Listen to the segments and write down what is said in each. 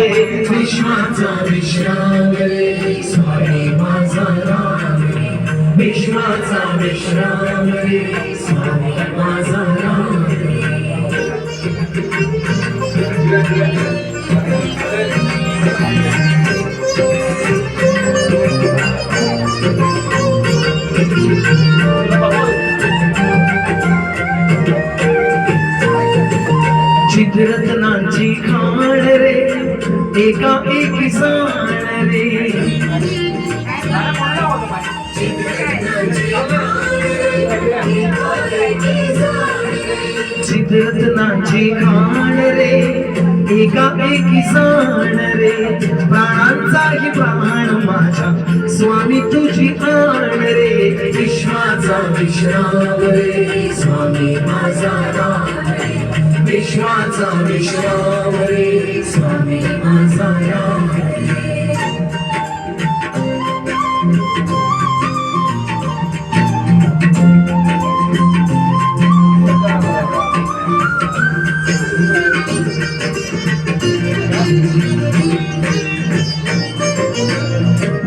रे विश्वाचा विश्राम रे स्वामी माझा राम रे विश्वाचा विश्राम रे स्वामी माझा राम रे. चित्ररत्नांची खाण रे एका एक सण रे खाण रे एका एक सण रे प्राणांचाही प्राण माझा स्वामी तुझी आण रे विश्वाचा विश्राम रे. स्वामी माझा राम विश्वाचा विश्राम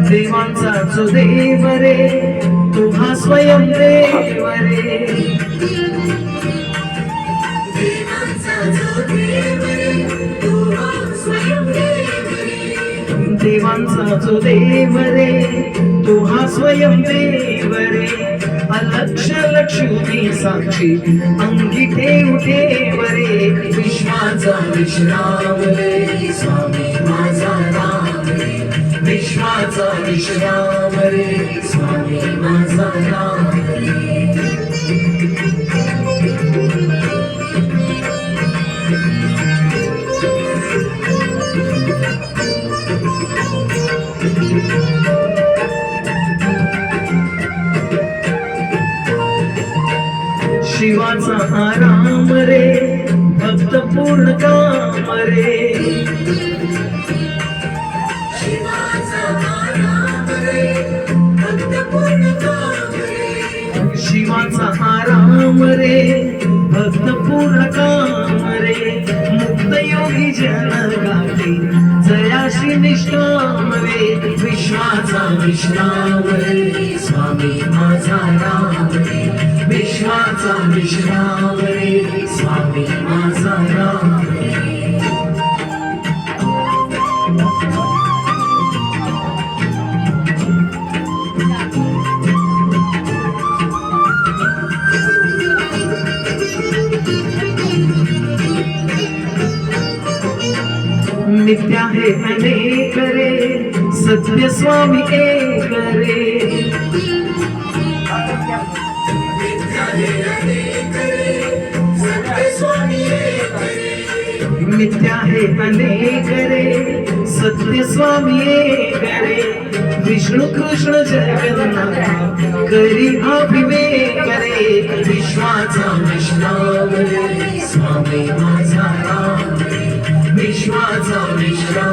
देवांचा जो देव रे तू हा स्वयं देव रे देवांचा जो देव रे तू हा स्वयं देव रे अलक्ष लक्ष्मी साक्षी अंगी ठेव ठेव विश्वाचा विश्राम रे. स्वामी माझा राम रे. विश्वाचा विश्राम रे. स्वामी माझा राम रे. शिवाचा आराम रे भक्त पूर्ण काम रे. शिवाचा आराम रे भक्त पूर्ण काम रे. मुक्त योगी जन गाठी जयाशी निष्ठाम रे. विश्वाचा विश्राम रे स्वामी माझा राम रे. विश्वाचा विश्राम रे स्वामी माझा राम रे नित्य अनेक रे सत्य स्वामी एक रे. नित्य आहे अनेक रे सत्य स्वामी एक रे विष्णू कृष्ण जगन्नाथ करी अभिवेक रे विश्वाचा विश्राम रे स्वामी माझा राम विश्वाचा विश्राम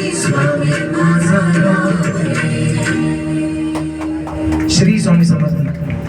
Shri on